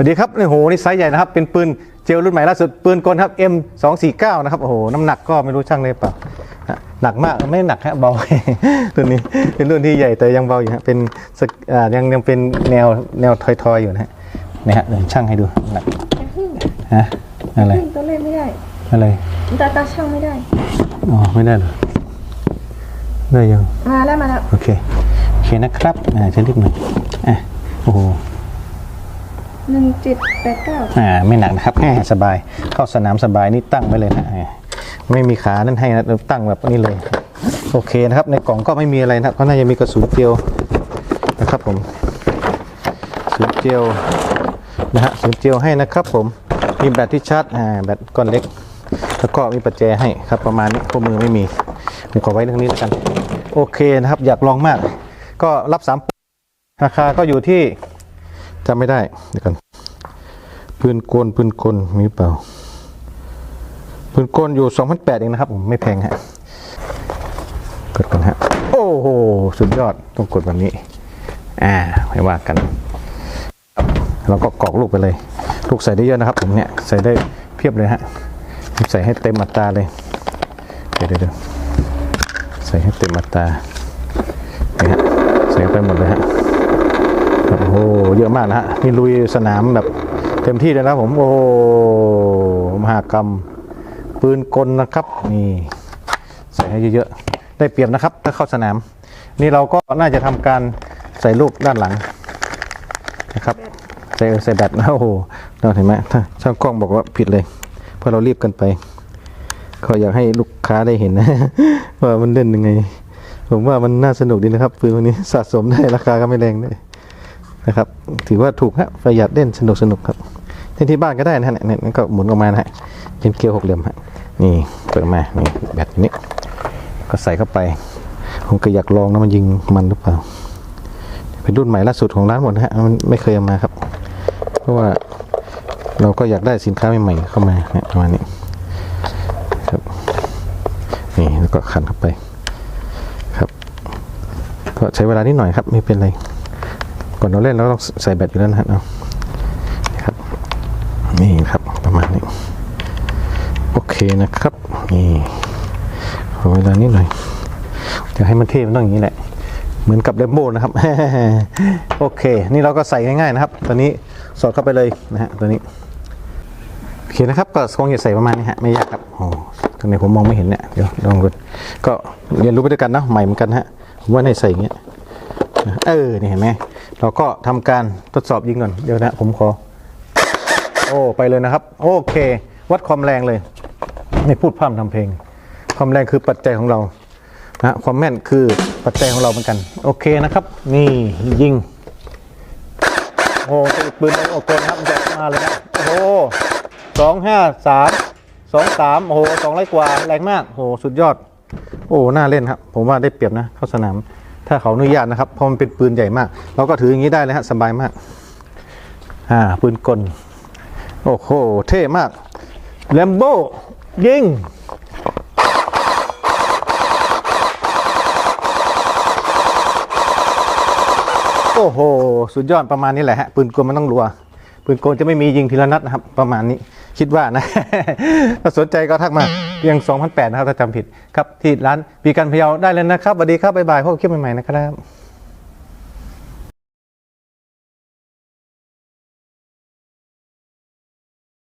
วัสดีครับโอ้โหนี่ไซส์ใหญ่นะครับเป็นปืนเจลรุ่นใหม่ล่าสุดปืนกลครับ M249 นะครับโอ้โหน้ำหนักก็ไม่รู้ช่างเลยเปล่าฮะหนักมากไม่หนักฮะเบาตัวนี้เป็นรุ่นที่ใหญ่แต่ยังเบาอยู่ฮะเป็นสกอ่ายังยังเป็นแนวแนวทอยๆอยู่นะฮะนี่ฮะเดี๋ยวช่างให้ดูหนักฮะอะไรตัวเล่นไม่ได้อะไรตาตาช่างไม่ได้อ๋อไม่ได้เหรอได้ยังมาแล้วมาแล้วโอเคโอเคนะครับอ่าจะรีบหน่อยอะโอ้โห หนึ่งเจ็ดแปดเก้าอ่าไม่หนักนะครับแหมสบายเข้าสนามสบายนี่ตั้งไว้เลยนะไม่มีขานั่นให้นะตั้งแบบนี้เลย โอเคนะครับ ในกล่องก็ไม่มีอะไรนะครับก็น่าจะมีกระสุนเจลนะครับผมกระสุนเจลนะฮะกระสุนเจลให้นะครับผมมีแบตที่ชาร์จอ่าแบตก้อนเล็ก แล้วก็มีปัจแจให้ครับประมาณนี้ข้อมือไม่มีผมขอไว้ตรงนี้แล้วกัน โอเคนะครับอยากลองมาก ก็รับสามราคาก็อยู่ที่ จำไม่ได้เดี๋ยวกันปืนกลปืนกลมีเปล่าปืนกลอยู่2,008เองนะครับผมไม่แพงฮะกดกันฮะโอ้โหสุดยอดต้องกดแบบนี้ อ่าไม่ว่ากันครับแล้วก็กรอกลูกไปเลย ลูกใส่ได้เยอะนะครับ ผมเนี่ยใส่ได้เพียบเลยฮะใส่ให้เต็มอัตราเลยเดี๋ยวเดี๋ยวใส่ให้เต็มอัตรานี่ฮะใส่ไปหมดเลยฮะ โอ้โหเยอะมากนะฮะนี่ลุยสนามแบบเต็มที่เลยนะผมโอ้หมหากรรม ปืนกลนะครับ นี่ใส่ให้เยอะๆได้เปรียบนะครับ ถ้าเข้าสนาม นี่เราก็น่าจะทำการใส่ลูกด้านหลังนะครับใส่ใส่แบตนะโอ้โหเราเห็นไหมถ้าช่างกล้องบอกว่าผิดเลย เพราะเรารีบกันไปก็อยากให้ลูกค้าได้เห็นนะว่ามันเล่นยังไง ผมว่ามันน่าสนุกดีนะครับปืนวกนี้สะสมได้ราคาก็ไม่แรงด้วย นะครับ ถือว่าถูกฮะประหยัดเล่นสนุกสนุกครับเล่นที่บ้านก็ได้นะฮะเนี่ยนี่ก็หมุนออกมานะฮะเป็นเกลียวหกเหลี่ยมฮะนี่เปิดมานี่แบบนี้ ก็ใส่เข้าไปผมก็อยากลองนะมันยิงมันหรือเปล่า เป็นรุ่นใหม่ล่าสุดของร้านหมดนะฮะมันไม่เคยเอามาครับ เพราะว่าเราก็อยากได้สินค้าใหม่ๆเข้ามาเนี่ยประมาณนี้ครับนี่แล้วก็ขันเข้าไปครับ ก็ใช้เวลานิดหน่อยครับไม่เป็นไร ก่อนเราเล่นเราต้องใส่แบตอยู่แล้วนะเอาครับ นี่ครับประมาณนี้ โอเคนะครับ นี่ขอเวลานิดหน่อยจะให้มันเท่มันต้องอย่างนี้แหละ เหมือนกับเดโมนะครับ โอเค นี่เราก็ใส่ง่ายๆนะครับ ตอนนี้สอดเข้าไปเลยนะฮะตัวนี้โอเคนะครับ ก็คงจะใส่ประมาณนี้ฮะไม่ยากครับโอ้ตรงไหนผมมองไม่เห็นเนี่ยเดี๋ยวลองดูก็เรียนรู้ไปด้วยกันนะใหม่เหมือนกันฮะผมว่าในใส่อย่างเงี้ย เออนี่เห็นไหมเราก็ทำการทดสอบยิงก่อนเดี๋ยวนะผมขอ โอ้ไปเลยนะครับ โอเค วัดความแรงเลย ไม่พูดพร่ำทำเพลง ความแรงคือปัจจัยของเรานะความแม่นคือปัจจัยของเราเหมือนกัน โอเคนะครับ นี่ยิงโอ้โหเป็นปืนโอ้โหนะครับมันจะมาเลยนะโอ้โหสองห้าสามสองสามโอ้โหสองร้อยกว่าแรงมากโอ้โหสุดยอด โอ้น่าเล่นครับ ผมว่าได้เปรียบนะ เข้าสนาม ถ้าเขาอนุญาตนะครับเพราะมันเป็นปืนใหญ่มาก เราก็ถืออย่างนี้ได้เลยฮะสบายมากอ่าปืนกลโอ้โหเท่มากแลมโบ้ยิงโอ้โห สุดยอดประมาณนี้แหละฮะ ปืนกลมันต้องรัว ปืนกลจะไม่มียิงทีละนัดนะครับ ประมาณนี้ คิดว่านะ ถ้าสนใจก็ทักมาเพียง2,008นะครับ ถ้าจำผิดครับ ที่ร้านปีกันพะเยาได้เลยนะครับสวัสดีครับบ๊ายบายพบกันคลิปใหม่ๆนะครับ